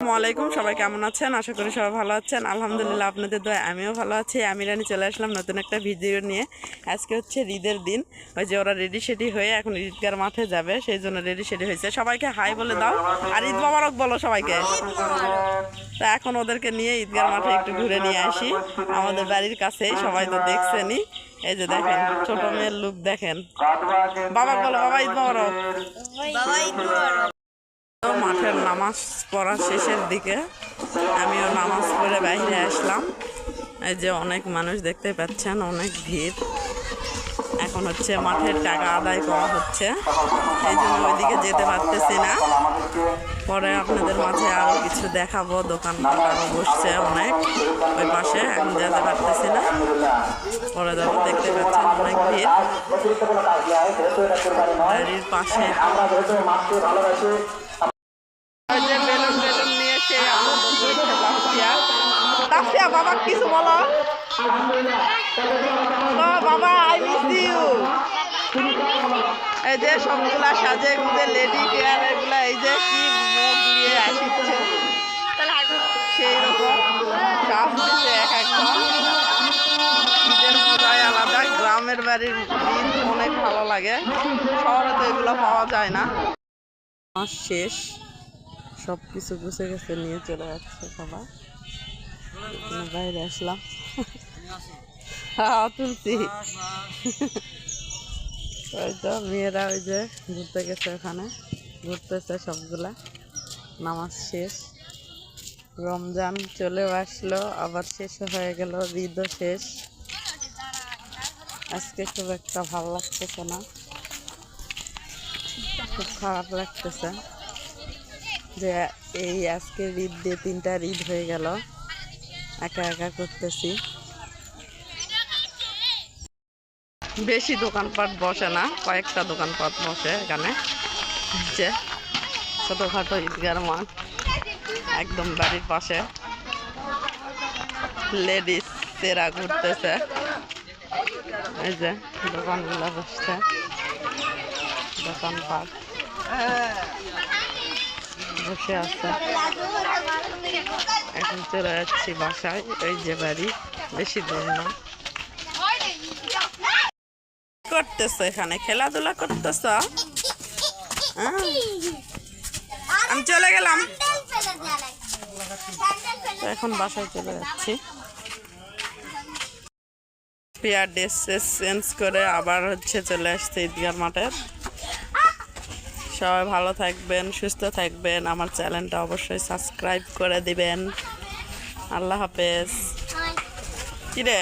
আসসালামু আলাইকুম, সবাই কেমন আছেন? আশা করি সবাই ভালো আছেন। আলহামদুলিল্লাহ, আপনাদের দোয়া আমিও ভালো আছি। আমি রানি চলে আসলাম নতুন একটা ভিডিও নিয়ে। আজকে হচ্ছে ঈদের দিন। ওই যে ওরা রেডি সেডি হয়ে এখন ঈদগার মাঠে যাবে, সেই জন্য রেডি সেডি হয়েছে। সবাইকে হাই বলে দাও। আর ঈদ মোবারক বলো সবাইকে। তা এখন ওদেরকে নিয়ে ঈদগার মাঠে একটু ঘুরে নিয়ে আসি। আমাদের বাড়ির কাছেই, সবাই তো দেখছেনই। এই যে দেখেন, ছোট মেয়ের লুক দেখেন। বাবা বলো, বাবা ঈদ মোবারক। তো মাঠের নামাজ পড়া শেষের দিকে আমিও নামাজ পড়ে বাইরে আসলাম। এই যে অনেক মানুষ দেখতে পাচ্ছেন, অনেক ভিড়। এখন হচ্ছে মাঠের টাকা আদায় করা হচ্ছে। এই জন্য ওইদিকে যেতে পারতেছি না। পরে আপনাদের মাঝে আরও কিছু দেখাবো। দোকান আরও বসছে অনেক। ওই পাশে এখন যেতে পারতেছি না। পরে যাব, দেখতে পাচ্ছেন অনেক ভিড়। বাড়ির পাশে। তাফসিয়া বাবা, কিছু বলো। বাবা আই মিস ইউ এই যে সবগুলা সাজে গুজে লেডি কেয়ার এগুলা, এই যে কি মুখ আসিচ্ছে। সেই রকম সাজ দিচ্ছে এক একজন ঈদের মজাই আলাদা, গ্রামের বাড়ির ঈদ অনেক ভালো লাগে। শহরে তো এগুলো পাওয়া যায় না। মাস শেষ সব কিছু গুছে গেছে নিয়ে চলে যাচ্ছে এখানে বাইরে আসলাম হ্যাঁ তুলছি ওই তো মেয়েরা ওই যে ঘুরতে গেছে ওখানে ঘুরতেছে সবগুলা নামাজ শেষ রমজান চলেও আসলো আবার শেষ হয়ে গেল ঈদও শেষ। আজকে খুব একটা ভালো লাগতেছে না। খুব খারাপ লাগতেছে যে এই আজকে ঈদ দিয়ে তিনটা ঈদ হয়ে গেল। একা একা করতেছি। বেশি দোকানপাট বসে না, কয়েকটা দোকানপাট বসে এখানে। যে ছোটোখাটো ঈদগার মাঠ একদম বাড়ির পাশে। লেডিস তেরা ঘুরতেছে। এই যে দোকানগুলো বসছে। দোকানপাট। বসে আছে। এখন চলে যাচ্ছি বাসায় ওই যে বাড়ি বেশি দূর না। করতেছ এখানে? খেলাধুলা করতেছ? হ্যাঁ? আমি চলে গেলাম। তো এখন বাসায় চলে যাচ্ছি। পেয়ার ড্রেস চেঞ্জ করে আবার হচ্ছে চলে আসছে ঈদগার মাঠে সবাই ভালো থাকবেন সুস্থ থাকবেন। আমার চ্যানেলটা অবশ্যই সাবস্ক্রাইব করে দিবেন। আল্লাহ হাফেজ। কিরে